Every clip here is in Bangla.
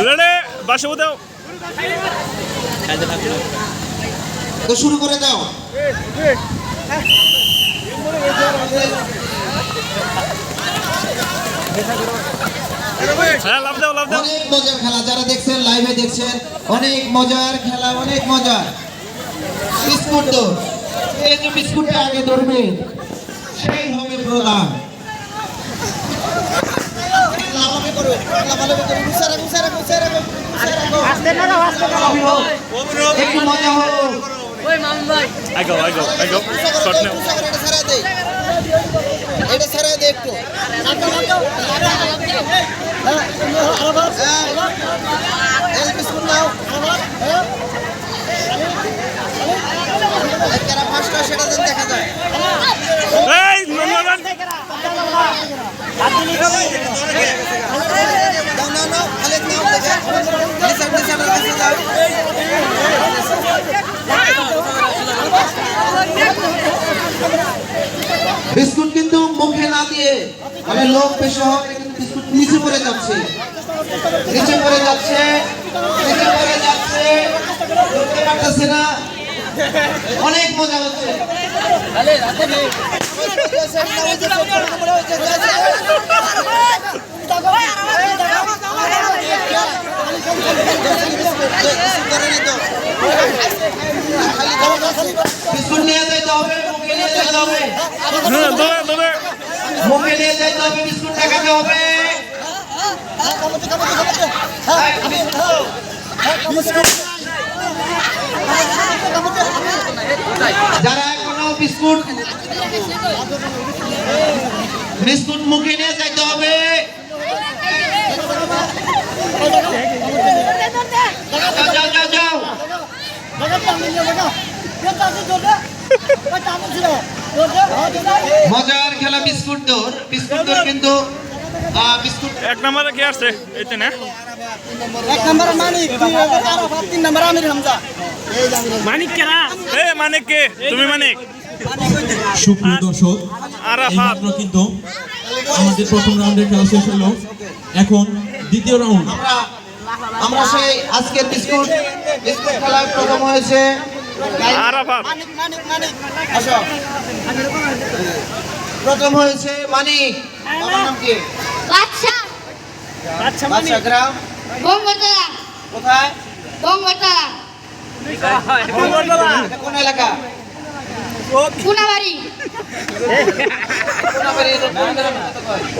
রেডে বাসে দাও তো শুরু করে দাও। হ্যাঁ দাও অনেক মজার খেলা যারা দেখছেন লাইভে দেখছেন অনেক মজার খেলা অনেক মজার বিস্কুট দৌড় এই যে বিস্কুটটা আগে ধরবে সেই হবে প্রধান। গো আই গো শট নাও এটা ছাড়াই দে। একটু হ্যাঁ। হয় সেটা দেখা যায় এই নন নন নাও নাও নাও খালিদ নাও দেখে নিসার নিসার কাছে যাও বিস্কুট কিন্তু মুখে না দিয়ে মানে লোক পেশা কিন্তু বিস্কুট নিচে পড়ে যাচ্ছে। নিচে পড়ে যাচ্ছে নিচে পড়ে যাচ্ছে। ধরতে পারতেছে না। অনেক মজা হচ্ছে। বিস্কুট নিয়ে যেতে হবে মুখে নিয়ে যেতে হবে হ্যাঁ দৌড়ে দৌড়ে মুখে নিয়ে যেতে হবে। যারা এখনও বিস্কুট বিস্কুট মুখে নিয়ে যেতে হবে। যাও যাও যাও যাও। মজার খেলা বিস্কুট দৌড়। বিস্কুট দৌড় কিন্তু বিস্কুট এক নম্বরে কে আসছে? এইতে না এক নম্বর মানিক দুই নম্বর আরাফাত তিন নম্বর আমির হামজা। মানিক কেরা এ মানিক কে? তুমি মানিক? সুপ্রিয় দর্শক এইমাত্র কিন্তু আমাদের প্রথম রাউন্ডের খেলা শেষ হলো। এখন দ্বিতীয় রাউন্ড। আমরা আমরা সেই আজকের বিস্কুট বিস্কুট খেলায় প্রথম হয়েছে আরাফাত। মানিক মানিক মানিক আসো প্রথম হয়েছে মানিক। বাবার নাম কি? বাদশা বাদশা গ্রাম? বঙ্গতলা। কোথায়? বঙ্গতলা। কোন এলাকা? পুনাবাড়ি?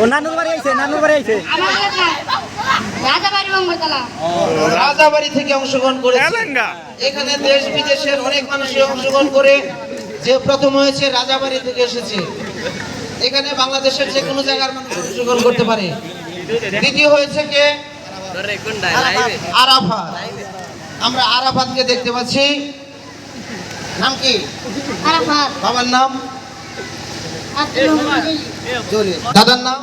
ও নানুর বাড়ি আইছে নানুর বাড়ি আইছে। আমার এলাকা রাজাবাড়ি থেকে অংশগ্রহণ করেছে। এলেঙ্গা। এখানে দেশ বিদেশের অনেক মানুষই অংশগ্রহণ করে যে প্রথম হয়েছে রাজাবাড়ি থেকে এসেছে। এখানে বাংলাদেশের যে কোনো জায়গার মানুষ অংশগ্রহণ করতে পারে। দ্বিতীয় হয়েছে কে? আরাফাত। আমরা আরাফাতকে দেখতে পাচ্ছি। নাম কি? আরাফাত। বাবার নাম? দাদার নাম?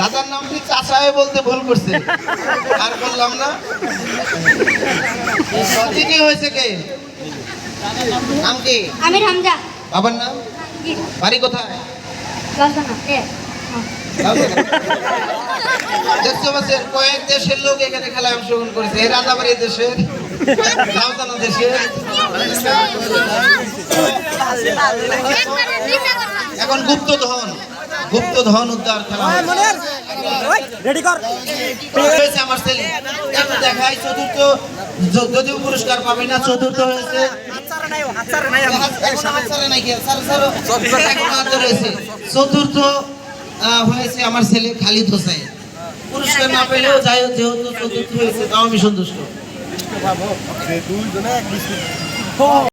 দাদার নাম কি চাচায় বলতে ভুল করছে? আর বললাম না। তৃতীয় হয়েছে কে? নাম কি? হামজা বাবার নাম? বাড়ি কোথায়? কয়েক দেশের লোক এখানে খেলায় অংশগ্রহণ করেছে। রাজাবাড়ি দেশের দেশের। এখন গুপ্ত ধন গুপ্ত ধন উদ্ধার খেলা রেডি কর। হয়েছে আমার ছেলে। দেখাই চতুর্থ যদিও পুরস্কার পাবে না চতুর্থ হয়েছে। চতুর্থ। আহ, হয়েছে আমার ছেলে খালিদ হোসেন। পুরস্কার না পেলেও যাই হোক যেহেতু চতুর্থ হয়েছে তাও আমি সন্তুষ্ট।